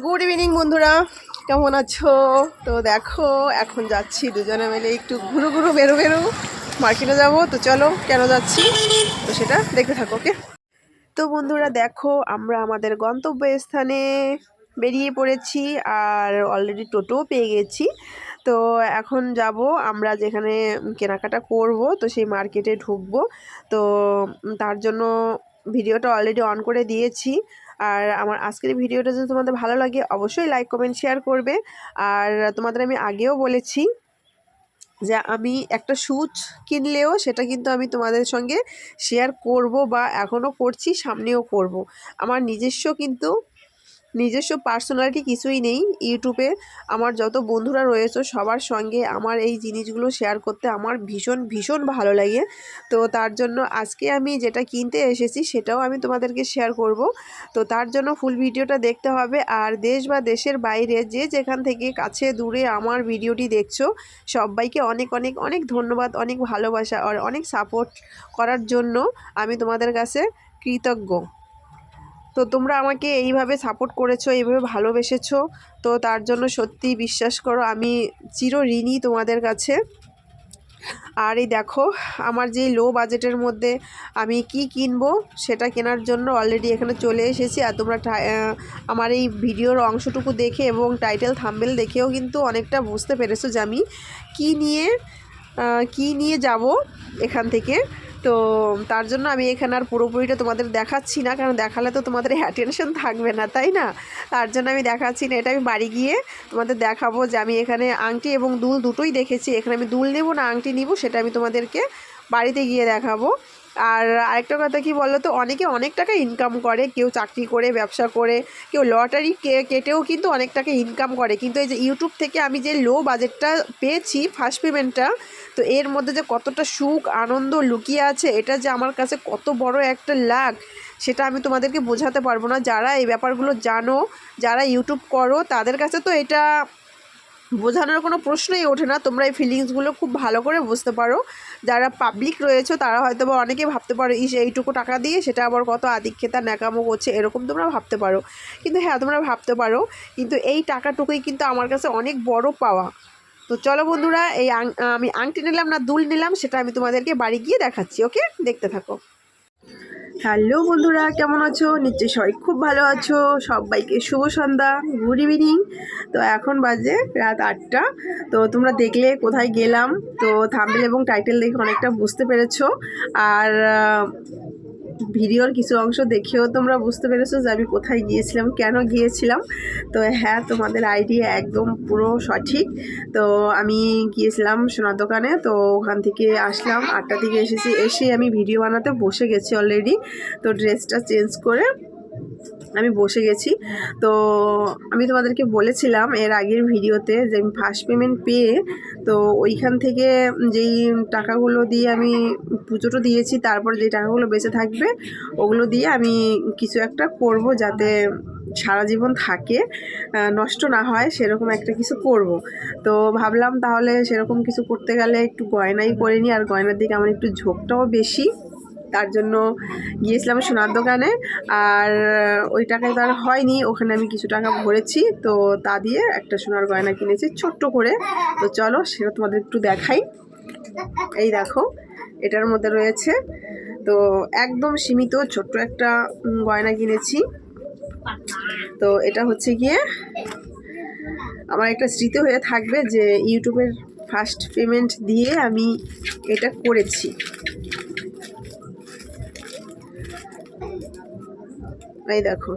Good evening বন্ধুরা। কেমন আছো? তো দেখো, এখন যাচ্ছি দুজনে মিলে একটু ঘুরু ঘুরু, বেরো বেরো। মার্কেটে যাব, তো চলো কেন যাচ্ছি? তো সেটা দেখতে থাকো, ওকে? তো বন্ধুরা, দেখো, আমরা আমাদের গন্তব্যস্থানে বেরিয়ে পড়েছি আর অলরেডি টোটোও পেয়ে গেছি। তো এখন যাব, আমরা যেখানে কেনাকাটা করব, তো সেই মার্কেটে ঢুকবো। তো তার জন্য ভিডিওটা অলরেডি অন করে দিয়েছি। আর আমার আজকের ভিডিওটা যদি তোমাদের ভালো লাগে, অবশ্যই লাইক কমেন্ট শেয়ার করবে। আর তোমাদের আমি আগেও বলেছি যে আমি একটা সুচ কিনলেও সেটা কিন্তু আমি তোমাদের সঙ্গে শেয়ার করব বা এখনও করছি, সামনেও করব। আমার নিজস্ব কিন্তু নিজস্ব পার্সোনালিটি কিছুই নেই। ইউটিউবে আমার যত বন্ধুরা রয়েছে সবার সঙ্গে আমার এই জিনিসগুলো শেয়ার করতে আমার ভীষণ ভীষণ ভালো লাগে। তো তার জন্য আজকে আমি যেটা কিনতে এসেছি সেটাও আমি তোমাদেরকে শেয়ার করব। তো তার জন্য ফুল ভিডিওটা দেখতে হবে আর দেশ বা দেশের বাইরে যে যেখান থেকে কাছে দূরে আমার ভিডিওটি দেখছ, সবাইকে অনেক অনেক অনেক ধন্যবাদ, অনেক ভালোবাসা আর অনেক সাপোর্ট করার জন্য আমি তোমাদের কাছে কৃতজ্ঞ। তো তোমরা আমাকে এইভাবে সাপোর্ট করেছ, এইভাবে ভালোবেসেছো, তো তার জন্য সত্যি বিশ্বাস করো, আমি চির ঋণী তোমাদের কাছে। আর এই দেখো, আমার যেই লো বাজেটের মধ্যে আমি কি কিনবো, সেটা কেনার জন্য অলরেডি এখানে চলে এসেছি। আর তোমরা আমার এই ভিডিওর অংশটুকু দেখে এবং টাইটেল থাম্বেল দেখেও কিন্তু অনেকটা বুঝতে পেরেছ যে আমি কী নিয়ে কী নিয়ে যাব এখান থেকে। তো তার জন্য আমি এখানে আর পুরোপুরিটা তোমাদের দেখাচ্ছি না, কারণ দেখালে তো তোমাদের অ্যাটেনশন থাকবে না, তাই না? তার জন্য আমি দেখাচ্ছি না, এটা আমি বাড়ি গিয়ে তোমাদের দেখাবো যে আমি এখানে আংটি এবং দুল দুটোই দেখেছি, এখানে আমি দুল নেব না, আংটি নিব, সেটা আমি তোমাদেরকে বাড়িতে গিয়ে দেখাবো। আর আরেকটা কথা কি বলো তো অনেকে অনেক টাকা ইনকাম করে, কেউ চাকরি করে, ব্যবসা করে, কেউ লটারি কেটেও কিন্তু অনেক টাকা ইনকাম করে। কিন্তু এই যে ইউটিউব থেকে আমি যে লো বাজেটটা পেয়েছি ফার্স্ট পেমেন্টটা তো এর মধ্যে যে কতটা সুখ, আনন্দ লুকিয়ে আছে, এটা যে আমার কাছে কত বড় একটা লাখ সেটা আমি তোমাদেরকে বোঝাতে পারব না। যারা এই ব্যাপারগুলো জানো, যারা ইউটিউব করো, তাদের কাছে তো এটা বোঝানোর কোনো প্রশ্নই ওঠে না। তোমরা এই ফিলিংসগুলো খুব ভালো করে বুঝতে পারো। যারা পাবলিক রয়েছে, তারা হয়তো বা অনেকে ভাবতে পারো, ইস, এইটুকু টাকা দিয়ে সেটা আবার কত আদিক্ষেতা ন্যাকামো করছে? এরকম তোমরা ভাবতে পারো। কিন্তু হ্যাঁ তোমরা ভাবতে পারো। কিন্তু এই টাকাটুকুই কিন্তু আমার কাছে অনেক বড় পাওয়া। তো চলো বন্ধুরা, এই আমি আংটি নিলাম না, দুল নিলাম, সেটা আমি তোমাদেরকে বাড়ি গিয়ে দেখাচ্ছি, ওকে? দেখতে থাকো। হ্যালো বন্ধুরা, কেমন আছো? নিশ্চয়ই সবাই খুব ভালো আছো। সবাইকে শুভ সন্ধ্যা, গুড ইভিনিং। তো এখন বাজে রাত আটটা। তো তোমরা দেখলে কোথায় গেলাম। তো থাম্বেল এবং টাইটেল দেখে অনেকটা বুঝতে পেরেছ। আর ভিডিওর কিছু অংশ দেখেও তোমরা বুঝতে পেরেছ যে আমি কোথায় গিয়েছিলাম, কেন গিয়েছিলাম। তো হ্যাঁ তোমাদের আইডিয়া একদম পুরো সঠিক। তো আমি গিয়েছিলাম সোনার দোকানে, তো ওখান থেকে আসলাম আটটা থেকে এসেছি এসে আমি ভিডিও বানাতে বসে গেছি অলরেডি তো ড্রেসটা চেঞ্জ করে আমি বসে গেছি। তো আমি তোমাদেরকে বলেছিলাম এর আগের ভিডিওতে যে আমি ফার্স্ট পেমেন্ট পেয়ে তো ওইখান থেকে যেই টাকাগুলো দিয়ে আমি পুজোটা দিয়েছি, তারপর যে টাকাগুলো বেঁচে থাকবে, ওগুলো দিয়ে আমি কিছু একটা করব যাতে সারা জীবন থাকে। নষ্ট না হয়, সেরকম একটা কিছু করব। তো ভাবলাম তাহলে সেরকম কিছু করতে গেলে একটু গয়নাই করে নিই, আর গয়নার দিকে আমার একটু ঝোঁকটাও বেশি। তার জন্য গিয়েছিলাম সোনার দোকানে। আর ওই টাকায় তো আর হয়নি, ওখানে আমি কিছু টাকা ভরেছি। তো তা দিয়ে একটা সোনার গয়না কিনেছি, ছোট্ট করে। তো চলো, সেটা তোমাদের একটু দেখাই। এই দেখো, এটার মধ্যে রয়েছে। তো একদম সীমিত, ছোট্ট একটা গয়না কিনেছি। তো এটা হচ্ছে গিয়ে আমার একটা স্মৃতি হয়ে থাকবে যে ইউটিউবের ফার্স্ট পেমেন্ট দিয়ে আমি এটা করেছি। এই দেখো।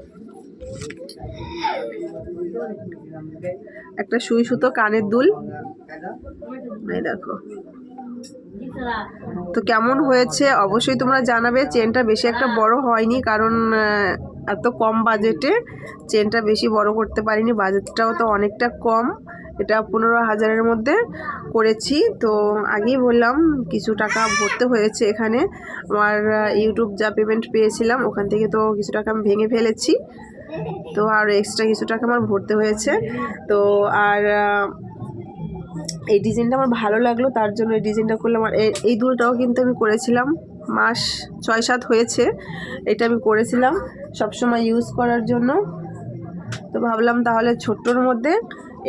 একটা সুই সুতো, কানের দুল। এই দেখো। তো কেমন হয়েছে? অবশ্যই তোমরা জানাবে। চেনটা বেশি একটা বড় হয়নি, কারণ এত কম বাজেটে চেনটা বেশি বড় করতে পারিনি, বাজেটটাও তো অনেকটা কম। এটা পনেরো হাজারের মধ্যে করেছি। তো আগেই বললাম, কিছু টাকা ভরতে হয়েছে এখানে। আমার ইউটিউব যা পেমেন্ট পেয়েছিলাম, ওখান থেকে তো কিছু টাকা আমি ভেঙে ফেলেছি। তো আর এক্সট্রা কিছু টাকা আমার ভরতে হয়েছে। তো আর এই ডিজাইনটা আমার ভালো লাগল, তার জন্য এই ডিজাইনটা করলাম। আর এই দুলটাও কিন্তু আমি করেছিলাম। মাস ছয় সাত হয়েছে, এটা আমি করেছিলাম সবসময় ইউজ করার জন্য। তো ভাবলাম তাহলে ছোট্টর মধ্যে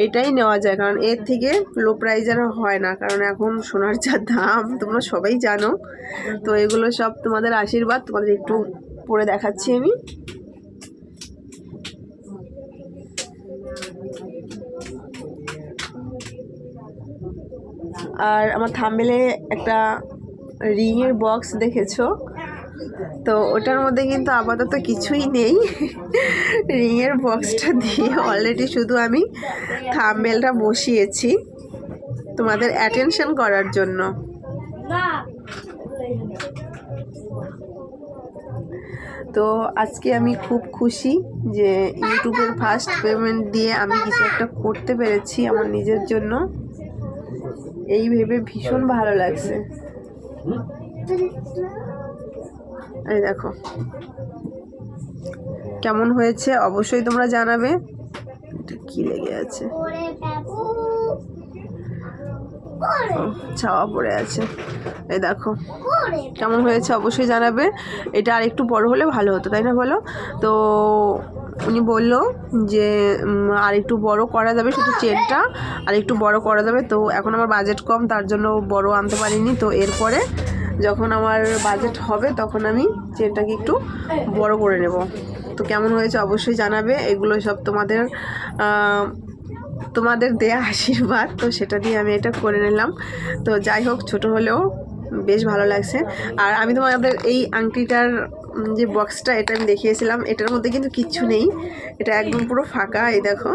এটাই নেওয়া যায়, কারণ এর থেকে লো প্রাইজ আর হয় না, কারণ এখন সোনার যা দাম, তোমরা সবাই জানো। তো এগুলো সব তোমাদের আশীর্বাদ, তোমাদের একটু পরে দেখাচ্ছি আমি। আর আমার থামবেলে একটা রিংয়ের বক্স দেখেছ? তো ওটার মধ্যে কিন্তু আপাতত কিছুই নেই। রিংয়ের বক্সটা দিয়ে অলরেডি শুধু আমি থাম্বেলটা বসিয়েছি তোমাদের অ্যাটেনশন করার জন্য। তো আজকে আমি খুব খুশি যে ইউটিউবের ফার্স্ট পেমেন্ট দিয়ে আমি কিছু একটা করতে পেরেছি আমার নিজের জন্য। এই ভেবে ভীষণ ভালো লাগছে। এই দেখো। কেমন হয়েছে? অবশ্যই তোমরা জানাবে। কি লেগে আছে? ছাওয়া পড়ে আছে। এই দেখো। কেমন হয়েছে? অবশ্যই জানাবে। এটা আর একটু বড় হলে ভালো হতো, তাই না বলো? তো উনি বলল যে আর একটু বড় করা যাবে শুধু চেনটা, আর একটু বড় করা যাবে। তো এখন আমার বাজেট কম, তার জন্য বড় আনতে পারিনি। তো এরপরে যখন আমার বাজেট হবে, তখন আমি চেনটাকে একটু বড় করে নেব। তো কেমন হয়েছে অবশ্যই জানাবে। এগুলো সব তোমাদের তোমাদের দেয়া আশীর্বাদ। তো সেটা দিয়ে আমি এটা করে নিলাম। তো যাই হোক, ছোট হলেও বেশ ভালো লাগছে। আর আমি তোমাদের এই আংটিটার যে বক্সটা এটা আমি দেখিয়েছিলাম, এটার মধ্যে কিন্তু কিচ্ছু নেই। এটা একদম পুরো ফাঁকা, এই দেখো।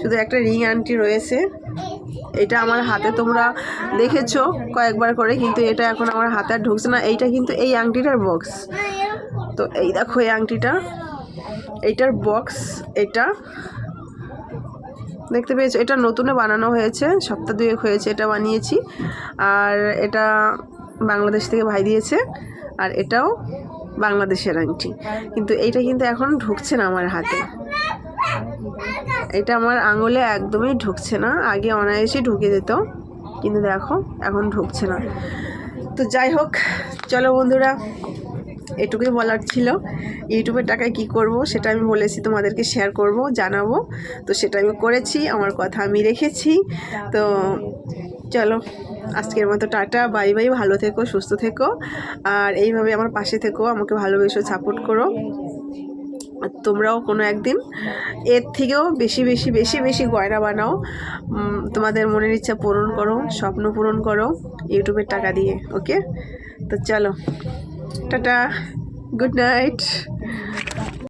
শুধু একটা রিং আংটি রয়েছে। এটা আমার হাতে তোমরা দেখেছ কয়েকবার করে, কিন্তু এটা এখন আমার হাতে আর ঢুকছে না। এইটা কিন্তু এই আংটিটার বক্স তো এই দেখো এই আংটিটা। এইটার বক্স এটা। দেখতে পেয়েছ? এটা নতুনে বানানো হয়েছে, সপ্তাহ দুয়েক হয়েছে এটা বানিয়েছি। আর এটা বাংলাদেশ থেকে ভাই দিয়েছে। আর এটাও বাংলাদেশের আংটি। কিন্তু এইটা কিন্তু এখন ঢুকছে না আমার হাতে। এটা আমার আঙুলে একদমই ঢুকছে না। আগে অনায়াসে ঢুকে যেত, কিন্তু দেখো, এখন ঢুকছে না। তো যাই হোক, চলো বন্ধুরা, এটুকুই বলার ছিল। ইউটিউবের টাকায় কি করব সেটা আমি বলেছি, তোমাদেরকে শেয়ার করব, জানাব। তো সেটা আমি করেছি, আমার কথা আমি রেখেছি। তো চলো, আজকের মতো টাটা, বাই বাই, ভালো থেকো, সুস্থ থেকো। আর এইভাবে আমার পাশে থেকো, আমাকে ভালোবেসো সাপোর্ট করো। আর তোমরাও কোনো একদিন এর থেকেও বেশি বেশি বেশি বেশি গয়না বানাও। তোমাদের মনের ইচ্ছা পূরণ করো, স্বপ্ন পূরণ করো ইউটিউবের টাকা দিয়ে ওকে তো চলো, টাটা গুড নাইট